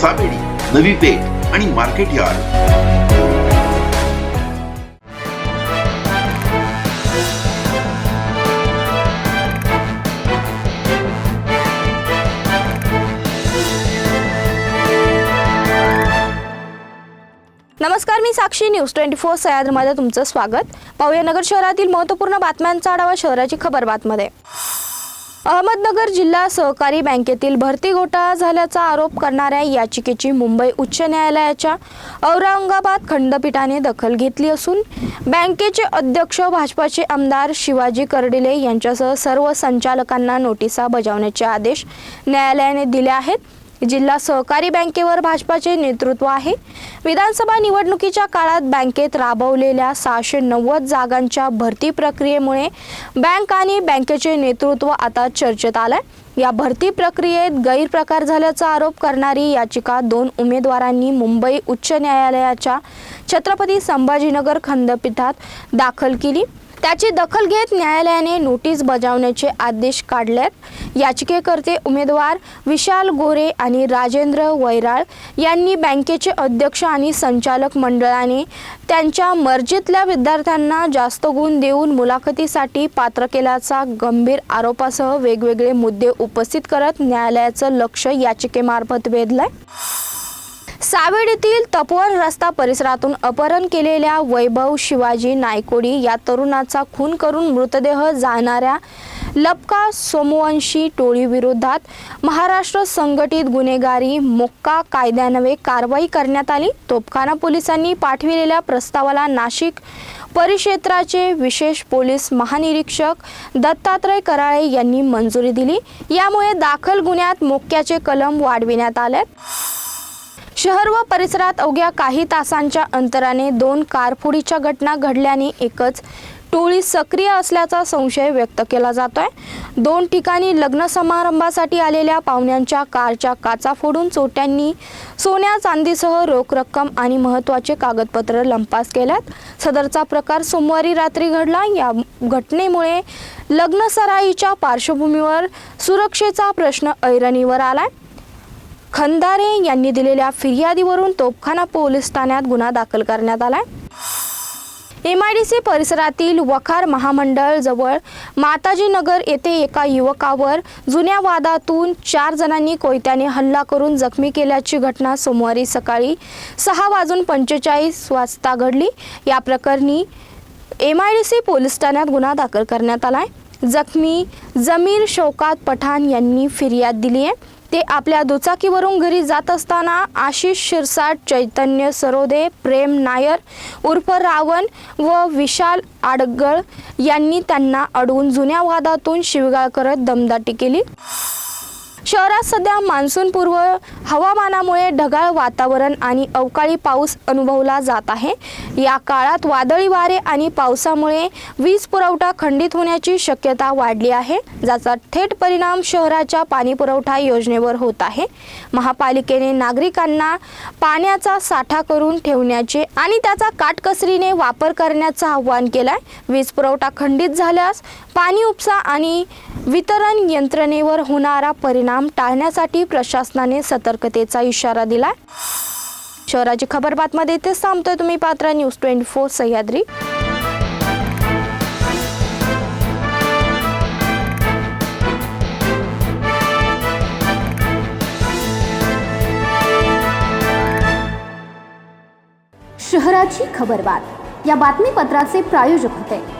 सावेडी नवी पेठ आणि market yard. नमस्कार मी साक्षी. न्यूज ट्वेंटी फोर सह्याद्रीमध्ये तुमचं स्वागत. पाहूया नगर शहरातील महत्त्वपूर्ण बातम्यांचा आढावा शहराची खबर बातमध्ये. अहमदनगर जिल्हा सहकारी बँकेतील भरती घोटाळा झाल्याचा आरोप करणाऱ्या याचिकेची मुंबई उच्च न्यायालयाच्या औरंगाबाद खंडपीठाने दखल घेतली असून बँकेचे अध्यक्ष भाजपाचे आमदार शिवाजी कर्डिले यांच्यासह सर्व संचालकांना नोटिसा बजावण्याचे आदेश न्यायालयाने दिले आहेत. जिल्हा सहकारी बँकेवर भाजपाचे नेतृत्व आहे. विधानसभा निवडणुकीच्या काळात बँकेत राबवलेल्या सहाशे नव्वद जागांच्या भरती प्रक्रियेमुळे बँक आणि बँकेचे नेतृत्व आता चर्चेत आलंय. या भरती प्रक्रियेत गैरप्रकार झाल्याचा आरोप करणारी याचिका दोन उमेदवारांनी मुंबई उच्च न्यायालयाच्या छत्रपती संभाजीनगर खंडपीठात दाखल केली. त्याची दखल घेत न्यायालयाने नोटीस बजावण्याचे आदेश काढलेत. याचिकेकर्ते उमेदवार विशाल गोरे आणि राजेंद्र वैराळ यांनी बँकेचे अध्यक्ष आणि संचालक मंडळाने त्यांच्या मर्जीतल्या विद्यार्थ्यांना जास्त गुण देऊन मुलाखतीसाठी पात्र केल्याचा गंभीर आरोपासह वेगवेगळे मुद्दे उपस्थित करत न्यायालयाचं लक्ष याचिकेमार्फत वेधलंय. सावेड येथील तपोवन रस्ता परिसरातून अपहरण केलेल्या वैभव शिवाजी नायकोडी या तरुणाचा खून करून मृतदेह जाणाऱ्या लपका सोमवंशी टोळीविरोधात महाराष्ट्र संघटित गुन्हेगारी मोक्का कायद्यान्वये कारवाई करण्यात आली. तोपखाना पोलिसांनी पाठविलेल्या प्रस्तावाला नाशिक परिक्षेत्राचे विशेष पोलीस महानिरीक्षक दत्तात्रय कराळे यांनी मंजुरी दिली. यामुळे दाखल गुन्ह्यात मोक्याचे कलम वाढविण्यात आले शहर व परिसरात अवघ्या काही तासांच्या अंतराने दोन कारफोडीच्या घटना घडल्याने एकच टोळी सक्रिय असल्याचा संशय व्यक्त केला जातोय. दोन ठिकाणी लग्न समारंभासाठी आलेल्या पाहुण्यांच्या कारच्या काचा फोडून चोट्यांनी सोन्या चांदीसह रोख रक्कम आणि महत्त्वाचे कागदपत्र लंपास केल्यात. सदरचा प्रकार सोमवारी रात्री घडला. या घटनेमुळे लग्न सराईच्या पार्श्वभूमीवर सुरक्षेचा प्रश्न ऐरणीवर आलाय. खंदारे यांनी दिलेल्या फिर्यादीवरून तोपखाना पोलीस ठाण्यात गुन्हा दाखल करण्यात आलाय. एम आय डी सी परिसरातील वखार महामंडळ जवळ माताजी नगर येथे एका युवकावर जुन्या वादातून चार जणांनी कोयत्याने हल्ला करून जखमी केल्याची घटना सोमवारी सकाळी सहा वाजून पंचेचाळीस वाजता घडली. या प्रकरणी M I D C police ठाण्यात गुन्हा दाखल करण्यात आला आहे जखमी जमीर शौकात पठाण यांनी फिर्याद दिली आहे ते आपल्या दुचाकीवरून घरी जात असताना आशिष शिरसाट चैतन्य सरोदे प्रेम नायर उर्फ रावण व विशाल आडगळ यांनी त्यांना अडवून जुन्या वादातून शिवगाळ करत दमदाटी केली. शहरात सध्या मान्सूनपूर्व हवामानामुळे ढगाळ वातावरण आणि अवकाळी पाऊस अनुभवला जात आहे. या काळात वादळी वारे आणि पावसामुळे वीज पुरवठा खंडित होण्याची शक्यता वाढली आहे ज्याचा थेट परिणाम शहराच्या पाणीपुरवठा योजनेवर होत आहे. महापालिकेने नागरिकांना पाण्याचा साठा करून ठेवण्याचे आणि त्याचा काटकसरीने वापर करण्याचं आवाहन आहे वीज पुरवठा खंडित झाल्यास पाणी उपसा आणि वितरण यंत्रणेवर होणारा परिणाम टाळण्यासाठी प्रशासनाने सतर्कतेचा इशारा दिला शहराची खबर बातमध्ये इथेच थांबतोय तुम्ही पात्र न्यूज ट्वेंटी फोर सह्याद्री. शहराची खबरबात या बातमीपत्राचे प्रायोजक होते.